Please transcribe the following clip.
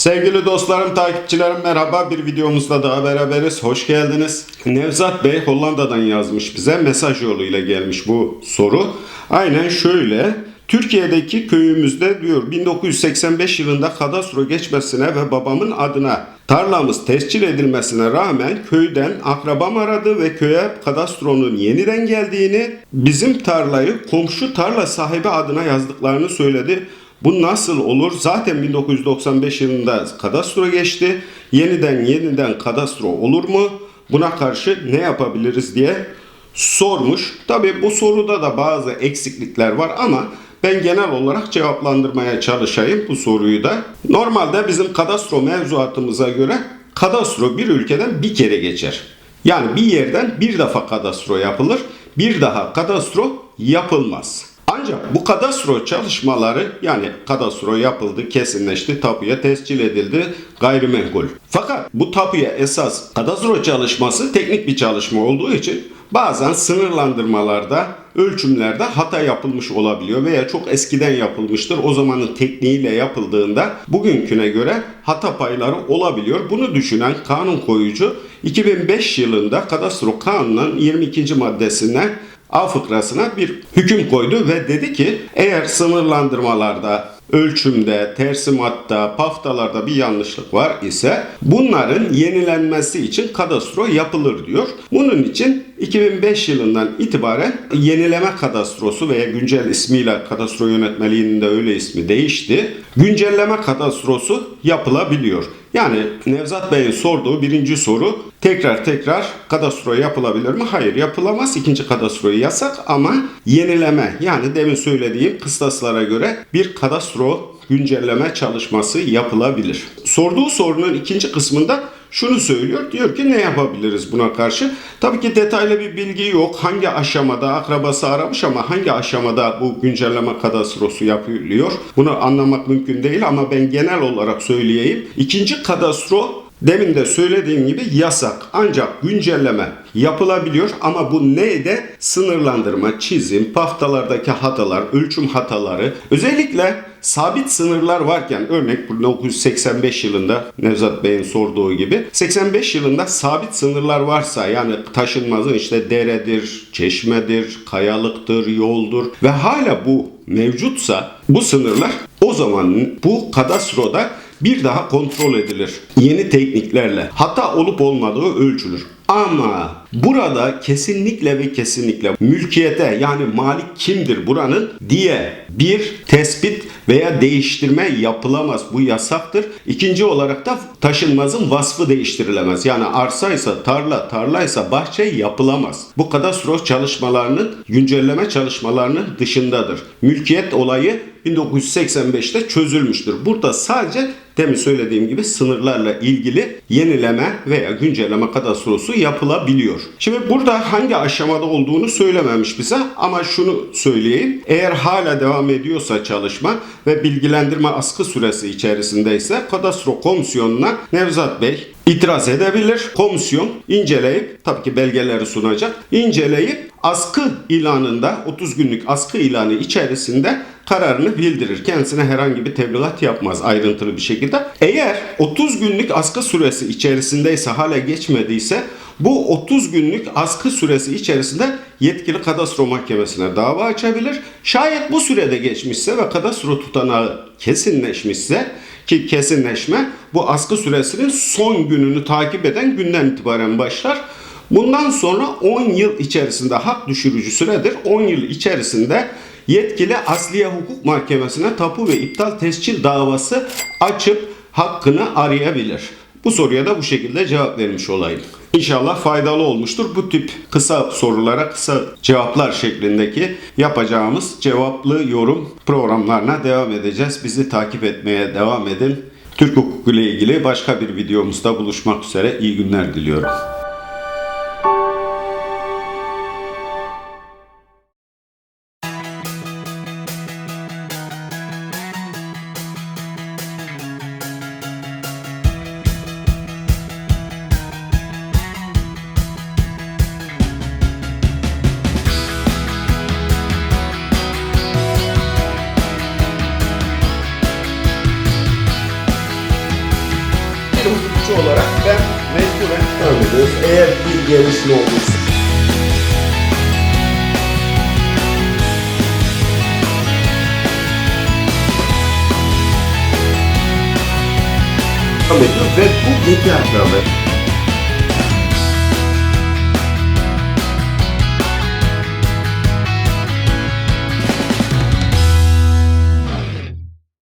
Sevgili dostlarım, takipçilerim merhaba. Bir videomuzda daha beraberiz. Hoş geldiniz. Nevzat Bey Hollanda'dan yazmış bize. Mesaj yoluyla gelmiş bu soru. Aynen şöyle. Türkiye'deki köyümüzde diyor 1985 yılında kadastro geçmesine ve babamın adına tarlamız tescil edilmesine rağmen köyden akrabam aradı ve köye kadastronun yeniden geldiğini, bizim tarlayı komşu tarla sahibi adına yazdıklarını söyledi. Bu nasıl olur? Zaten 1995 yılında kadastro geçti. Yeniden yeniden kadastro olur mu? Buna karşı ne yapabiliriz diye sormuş. Tabii bu soruda da bazı eksiklikler var ama ben genel olarak cevaplandırmaya çalışayım bu soruyu da. Normalde bizim kadastro mevzuatımıza göre kadastro bir ülkeden bir kere geçer. Yani bir yerden bir defa kadastro yapılır, bir daha kadastro yapılmaz. Ancak bu kadastro çalışmaları yani kadastro yapıldı, kesinleşti, tapuya tescil edildi, gayrimenkul. Fakat bu tapuya esas kadastro çalışması teknik bir çalışma olduğu için bazen sınırlandırmalarda, ölçümlerde hata yapılmış olabiliyor veya çok eskiden yapılmıştır. O zamanın tekniğiyle yapıldığında bugünküne göre hata payları olabiliyor. Bunu düşünen kanun koyucu 2005 yılında Kadastro Kanunu'nun 22. maddesine A fıkrasına bir hüküm koydu ve dedi ki eğer sınırlandırmalarda, ölçümde, tersimatta, paftalarda bir yanlışlık var ise bunların yenilenmesi için kadastro yapılır diyor. Bunun için 2005 yılından itibaren yenileme kadastrosu veya güncel ismiyle kadastro yönetmeliğinin de öyle ismi değişti. Güncelleme kadastrosu yapılabiliyor. Yani Nevzat Bey'in sorduğu birinci soru tekrar tekrar kadastro yapılabilir mi? Hayır yapılamaz. İkinci kadastro yasak ama yenileme yani demin söylediğim kıstaslara göre bir kadastro güncelleme çalışması yapılabilir. Sorduğu sorunun ikinci kısmında şunu söylüyor. Diyor ki ne yapabiliriz buna karşı? Tabii ki detaylı bir bilgi yok. Hangi aşamada akrabası aramış ama hangi aşamada bu güncelleme kadastrosu yapılıyor? Bunu anlamak mümkün değil ama ben genel olarak söyleyeyim. İkinci kadastro Demin de söylediğim gibi yasak ancak güncelleme yapılabiliyor ama bu neyde? Sınırlandırma, çizim, paftalardaki hatalar, ölçüm hataları özellikle sabit sınırlar varken örnek 1985 yılında Nevzat Bey'in sorduğu gibi 85 yılında sabit sınırlar varsa yani taşınmazın işte deredir, çeşmedir, kayalıktır, yoldur ve hala bu mevcutsa bu sınırlar o zaman bu kadastroda bir daha kontrol edilir. Yeni tekniklerle. Hata olup olmadığı ölçülür. Ama burada kesinlikle ve kesinlikle mülkiyete yani malik kimdir buranın diye bir tespit veya değiştirme yapılamaz. Bu yasaktır. İkinci olarak da taşınmazın vasfı değiştirilemez. Yani arsaysa tarla, tarlaysa bahçe yapılamaz. Bu kadastro çalışmalarının güncelleme çalışmalarının dışındadır. Mülkiyet olayı 1985'te çözülmüştür. Burada sadece demin söylediğim gibi sınırlarla ilgili yenileme veya güncelleme kadastrosu yapılabiliyor. Şimdi burada hangi aşamada olduğunu söylememiş bize ama şunu söyleyeyim. Eğer hala devam ediyorsa çalışma ve bilgilendirme askı süresi içerisindeyse kadastro komisyonuna Nevzat Bey itiraz edebilir. Komisyon inceleyip tabii ki belgeleri sunacak. İnceleyip askı ilanında 30 günlük askı ilanı içerisinde kararını bildirir. Kendisine herhangi bir tebligat yapmaz ayrıntılı bir şekilde. Eğer 30 günlük askı süresi içerisindeyse hala geçmediyse bu 30 günlük askı süresi içerisinde yetkili kadastro mahkemesine dava açabilir. Şayet bu sürede geçmişse ve kadastro tutanağı kesinleşmişse ki kesinleşme bu askı süresinin son gününü takip eden günden itibaren başlar. Bundan sonra 10 yıl içerisinde hak düşürücü süredir. 10 yıl içerisinde yetkili Asliye Hukuk Mahkemesi'ne tapu ve iptal tescil davası açıp hakkını arayabilir. Bu soruya da bu şekilde cevap vermiş olayım. İnşallah faydalı olmuştur. Bu tip kısa sorulara kısa cevaplar şeklindeki yapacağımız cevaplı yorum programlarına devam edeceğiz. Bizi takip etmeye devam edin. Türk hukuku ile ilgili başka bir videomuzda buluşmak üzere. İyi günler diliyorum. Sanatçı olarak ben mecburen ediyoruz. Eğer bir gelişme olursa. Ve bu bekarlığı